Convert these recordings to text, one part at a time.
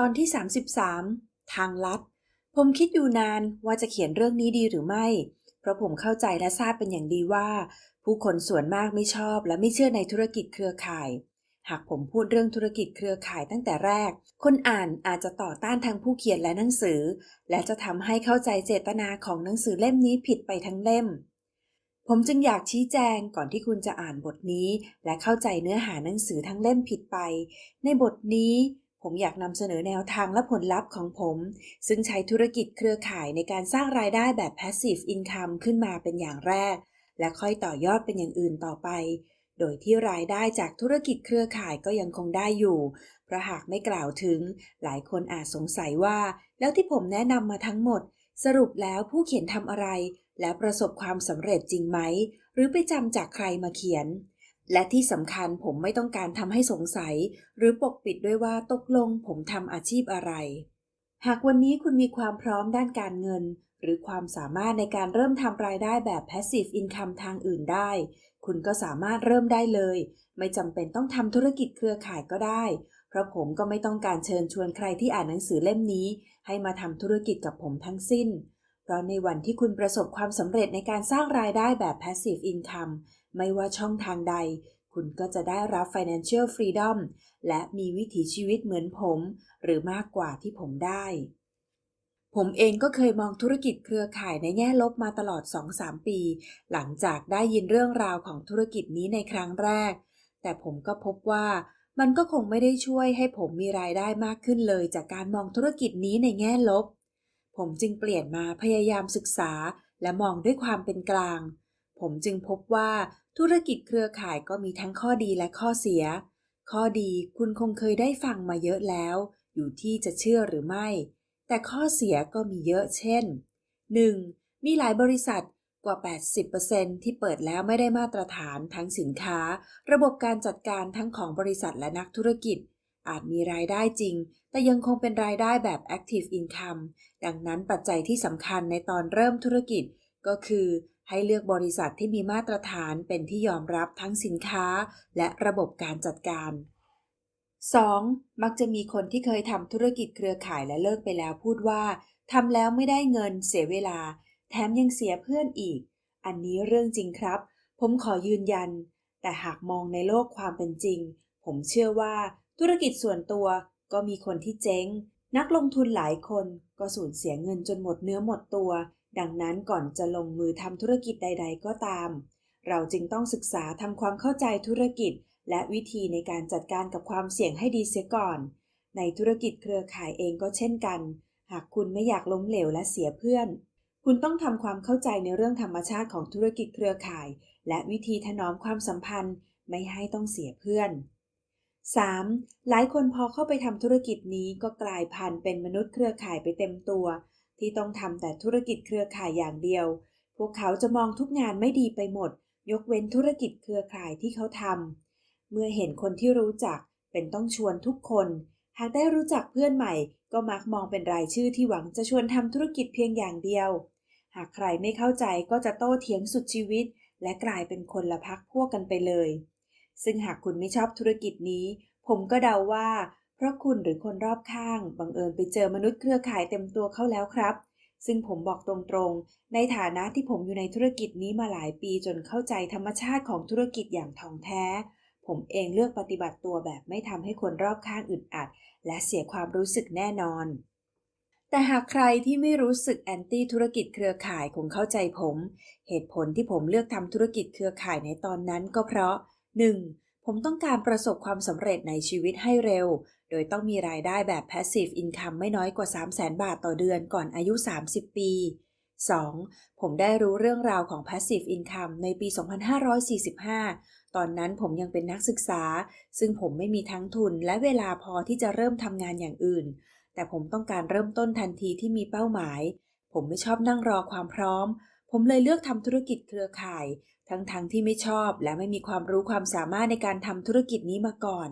ตอนที่ 33 ทางลัด ผมคิดอยู่นานว่าจะเขียนเรื่องนี้ดีหรือไม่ เพราะผมเข้าใจและทราบเป็นอย่างดีว่า ผู้คนส่วนมากไม่ชอบและไม่เชื่อในธุรกิจเครือข่าย หากผมพูดเรื่องธุรกิจเครือข่ายตั้งแต่แรก คนอ่านอาจจะต่อต้านทางผู้เขียนและหนังสือ และจะทำให้เข้าใจเจตนาของหนังสือเล่มนี้ผิดไปทั้งเล่ม ผมจึงอยากชี้แจงก่อนที่คุณจะอ่านบทนี้ และเข้าใจเนื้อหาหนังสือทั้งเล่มผิดไป ในบทนี้ ผมอยากนำเสนอแนวทางและผลลัพธ์ของผม ซึ่งใช้ธุรกิจเครือข่ายในการสร้างรายได้แบบ passive income ขึ้นมาเป็นอย่างแรก และค่อยต่อยอดเป็นอย่างอื่นต่อไป โดยที่รายได้จากธุรกิจเครือข่ายก็ยังคงได้อยู่ เพราะหากไม่กล่าวถึง หลายคนอาจสงสัยว่า แล้วที่ผมแนะนำมาทั้งหมด สรุปแล้วผู้เขียนทำอะไร และประสบความสำเร็จจริงไหม หรือไปจำจากใครมาเขียน และที่สำคัญผมไม่ต้องการทำให้สงสัย หรือปกปิดด้วยว่าตกลงผมทำอาชีพอะไร หากวันนี้คุณมีความพร้อมด้านการเงิน หรือความสามารถในการเริ่มทำรายได้แบบ passive income ทางอื่นได้ คุณก็สามารถเริ่มได้เลย ไม่จำเป็นต้องทำธุรกิจเครือข่ายก็ได้ เพราะผมก็ไม่ต้องการเชิญชวนใครที่อ่านหนังสือเล่มนี้ ให้มาทำธุรกิจกับผมทั้งสิ้น เพราะในวันที่คุณประสบความสำเร็จในการสร้างรายได้แบบ passive income ไม่ว่าช่องทางใด คุณก็จะได้รับ financial freedom และมีวิถีชีวิตเหมือนผม หรือมากกว่าที่ผมได้ ผมเองก็เคยมองธุรกิจเครือข่ายในแง่ลบมาตลอด 2-3 ปี หลังจากได้ยินเรื่องราวของธุรกิจนี้ในครั้งแรก แต่ผมก็พบว่ามันก็คงไม่ได้ช่วยให้ผมมีรายได้มากขึ้นเลยจากการมองธุรกิจนี้ในแง่ลบ ผมจึงเปลี่ยนมาพยายามศึกษาและมองด้วยความเป็นกลาง ผมจึงพบว่าธุรกิจเครือข่ายก็มีทั้งข้อดีและข้อเสีย ข้อดีคุณคงเคยได้ฟังมาเยอะแล้ว อยู่ที่จะเชื่อหรือไม่ แต่ข้อเสียก็มีเยอะเช่น 1. มีหลายบริษัทกว่า 80%ที่เปิดแล้วไม่ได้มาตรฐานทั้งสินค้า ระบบการจัดการทั้งของบริษัทและนักธุรกิจ อาจมีรายได้จริง แต่ยังคงเป็นรายได้แบบ active income ดังนั้นปัจจัยที่สำคัญในตอนเริ่มธุรกิจ ก็คือให้เลือกบริษัทที่มีมาตรฐานเป็นที่ยอมรับทั้งสินค้า และระบบการจัดการ 2. มักจะมีคนที่เคยทำธุรกิจเครือข่ายและเลิกไปแล้วพูดว่าทำแล้วไม่ได้เงินเสียเวลา แถมยังเสียเพื่อนอีก อันนี้เรื่องจริงครับ ผมขอยืนยัน แต่หากมองในโลกความเป็นจริง ผมเชื่อว่า ธุรกิจส่วนตัวก็มีคนที่เจ๊ง นักลงทุนหลายคนก็สูญเสียเงินจนหมดเนื้อหมดตัว ดังนั้นก่อนจะลงมือทำธุรกิจใด ๆ ก็ตาม เราจึงต้องศึกษาทำความเข้าใจธุรกิจ และวิธีในการจัดการกับความเสี่ยงให้ดีเสียก่อน ในธุรกิจเครือข่ายเองก็เช่นกัน หากคุณไม่อยากล้มเหลวและเสียเพื่อน คุณต้องทำความเข้าใจในเรื่องธรรมชาติของธุรกิจเครือข่าย และวิธีถนอมความสัมพันธ์ไม่ให้ต้องเสียเพื่อน 3. หลายคนพอเข้าไปทำธุรกิจนี้ก็กลายพันธุ์เป็นมนุษย์เครือข่ายไปเต็มตัว ที่ต้องทำแต่ธุรกิจเครือข่ายอย่างเดียว พวกเขาจะมองทุกงานไม่ดีไปหมด ยกเว้นธุรกิจเครือข่ายที่เขาทำเมื่อเห็นคนที่รู้จักเป็นต้องชวนทุกคน หากได้รู้จักเพื่อนใหม่ ก็มักมองเป็นรายชื่อที่หวังจะชวนทำธุรกิจเพียงอย่างเดียว หากใครไม่เข้าใจก็จะโต้เถียงสุดชีวิต และกลายเป็นคนละพักพวกกันไปเลย ซึ่งหากคุณไม่ชอบธุรกิจนี้ ผมก็เดาว่า เพราะคุณหรือคนรอบข้างบังเอิญไปเจอมนุษย์เครือข่ายเต็มตัวเข้าแล้วครับ ซึ่งผมบอกตรงๆ ในฐานะที่ผมอยู่ในธุรกิจนี้มาหลายปีจนเข้าใจธรรมชาติของธุรกิจอย่างท่องแท้ ผมเองเลือกปฏิบัติตัวแบบไม่ทำให้คนรอบข้างอึดอัด และเสียความรู้สึกแน่นอนแต่หากใครที่ไม่รู้สึกแอนตี้ธุรกิจเครือข่ายคงเข้าใจผม เหตุผลที่ผมเลือกทำธุรกิจเครือข่ายในตอนนั้นก็เพราะ 1. ผมต้องการประสบความสำเร็จในชีวิตให้เร็ว โดยต้องมีรายได้แบบ passive income ไม่น้อยกว่า 300,000 บาทต่อเดือนก่อนอายุ 30 ปี 2. ผมได้รู้เรื่องราวของ passive income ในปี 2545 ตอนนั้นผมยังเป็นนักศึกษา ซึ่งผมไม่มีทั้งทุนและเวลาพอที่จะเริ่มทำงานอย่างอื่น แต่ผมต้องการเริ่มต้นทันทีที่มีเป้าหมาย ผมไม่ชอบนั่งรอความพร้อม ผมเลยเลือกทำธุรกิจเครือข่าย ทั้งๆทที่ไม่ชอบและไม่มีความรู้ความสามารถในการทำธุรกิจนี้มาก่อน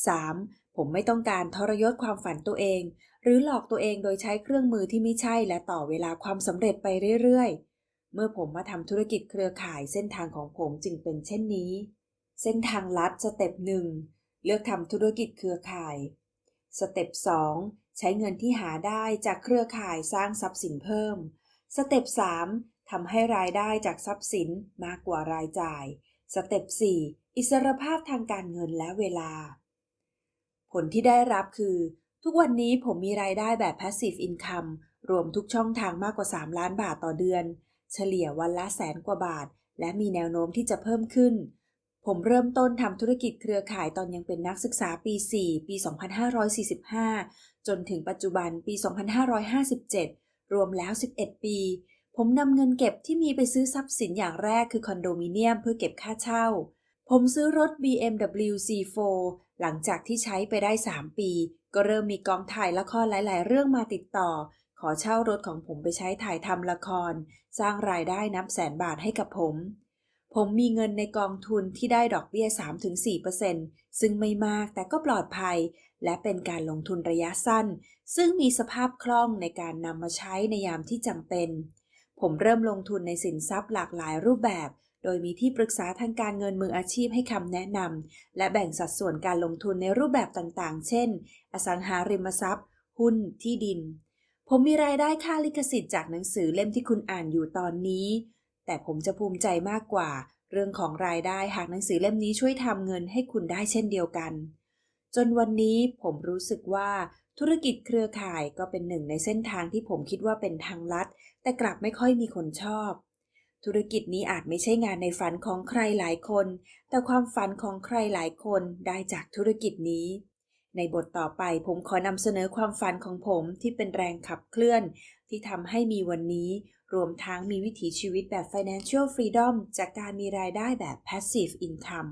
3. ผมไม่ต้องการทรยศความฝันตัวเอง หรือหลอกตัวเองโดยใช้เครื่องมือที่ไม่ใช่และต่อเวลาความสำเร็จไปเรื่อยๆ เมื่อผมมาทำธุรกิจเครือข่ายเส้นทางของผมจึงเป็นเช่นนี้ เส้นทางลัดสเต็ปหนึ่งเลือกทำธุรกิจเครือข่าย สเต็ป 2 ใช้เงินที่หาได้จากเครือข่ายสร้างทรัพย์สินเพิ่ม สเต็ป 3 ทำให้รายได้จากทรัพย์สินมากกว่ารายจ่าย สเต็ป 4 อิสรภาพทางการเงินและเวลา ผลที่ได้รับคือ ทุกวันนี้ผมมีรายได้แบบ Passive Income รวมทุกช่องทางมากกว่า 3 ล้านบาทต่อเดือน เฉลี่ยวันละแสนกว่าบาท และมีแนวโน้มที่จะเพิ่มขึ้น ผมเริ่มต้นทำธุรกิจเครือข่ายตอนยังเป็นนักศึกษาปี 4 ปี 2545 จนถึงปัจจุบันปี 2557 รวมแล้ว 11 ปี ผมนำเงินเก็บที่มีไปซื้อทรัพย์สินอย่างแรกคือคอนโดมิเนียมเพื่อเก็บค่าเช่า ผมซื้อรถ BMW C4 หลังจากที่ใช้ไปได้ 3 ปี ก็เริ่มมีกองถ่ายละครหลาย ๆ เรื่องมาติดต่อ ขอเช่ารถของผมไปใช้ถ่ายทำละคร สร้างรายได้นับแสนบาทให้กับผม ผมมีเงินในกองทุนที่ได้ดอกเบี้ย 3-4%ซึ่งไม่มากแต่ก็ปลอดภัย และเป็นการลงทุนระยะสั้น ซึ่งมีสภาพคล่องในการนำมาใช้ในยามที่จำเป็น ผมเริ่มลงทุนในสินทรัพย์หลากหลายรูปแบบ โดยมีที่ปรึกษาทางการเงินมืออาชีพให้คำแนะนำ และแบ่งสัดส่วนการลงทุนในรูปแบบต่างๆ เช่น อสังหาริมทรัพย์ หุ้น ที่ดิน ผมมีรายได้ค่าลิขสิทธิ์จากหนังสือเล่มที่คุณอ่านอยู่ตอนนี้ แต่ผมจะภูมิใจมากกว่า เรื่องของรายได้หากหนังสือเล่มนี้ช่วยทำเงินให้คุณได้เช่นเดียวกัน จนวันนี้ผมรู้สึกว่า ธุรกิจเครือข่ายก็เป็นหนึ่งในเส้นทางที่ผมคิดว่าเป็นทางลัด แต่กลับไม่ค่อยมีคนชอบ ธุรกิจนี้อาจไม่ใช่งานในฝันของใครหลายคน แต่ความฝันของใครหลายคนได้จากธุรกิจนี้ ในบทต่อไปผมขอนำเสนอความฝันของผมที่เป็นแรงขับเคลื่อน ที่ทำให้มีวันนี้ รวมทั้งมีวิถีชีวิตแบบ Financial Freedom จากการมีรายได้แบบ Passive Income